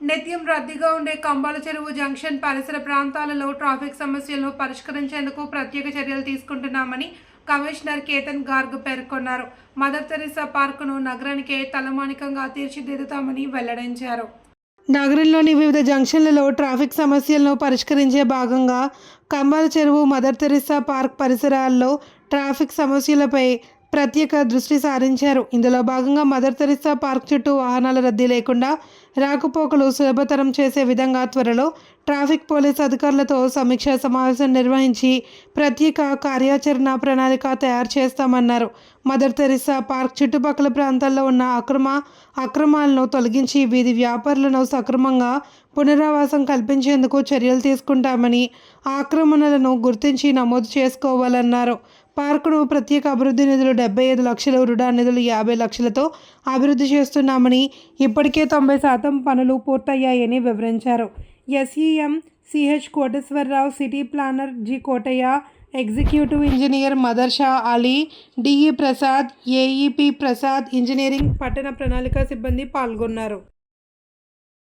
నిత్యం రద్దీగా ఉండే కంబాల చెరువు జంక్షన్ పరిసర ప్రాంతాలలో ట్రాఫిక్ సమస్యలను పరిష్కరించేందుకు ప్రత్యేక చర్యలు తీసుకుంటున్నామని కమిషనర్ కేతన్ గార్గ్ పేర్కొన్నారు. మదర్ తెరిసా పార్కును నగరానికే తలమానికంగా తీర్చిదిద్దుతామని వెల్లడించారు. నగరంలోని వివిధ జంక్షన్లలో ట్రాఫిక్ సమస్యలను పరిష్కరించే భాగంగా Kambala Cheruvu Mother Teresa park పరిసరాల్లో ట్రాఫిక్ సమస్యలపై ప్రత్యేక దృష్టి సారించారు. ఇందులో భాగంగా మదర్ తెరిసా పార్క్ చుట్టూ వాహనాల రద్దీ లేకుండా రాకపోకలు సులభతరం చేసే విధంగా త్వరలో ట్రాఫిక్ పోలీస్ అధికారులతో సమీక్షా సమావేశం నిర్వహించి ప్రత్యేక కార్యాచరణ ప్రణాళిక తయారు చేస్తామన్నారు. మదర్ తెరిసా పార్క్ చుట్టుపక్కల ప్రాంతాల్లో ఉన్న అక్రమ అక్రమాలను తొలగించి వీధి వ్యాపారులను సక్రమంగా పునరావాసం కల్పించేందుకు చర్యలు తీసుకుంటామని ఆక్రమణలను గుర్తించి నమోదు చేసుకోవాలన్నారు. పార్కును ప్రత్యేక అభివృద్ధి నిధులు డెబ్బై ఐదు లక్షలు రుడా నిధులు యాభై లక్షలతో అభివృద్ధి చేస్తున్నామని ఇప్పటికే తొంభై శాతం పనులు పూర్తయ్యాయని వివరించారు. SEM CH Koteswararao city planner G Kotaiah executive engineer Madarsha Ali DE Prasad AEP Prasad engineering పట్టణ ప్రణాళిక సిబ్బంది పాల్గొన్నారు.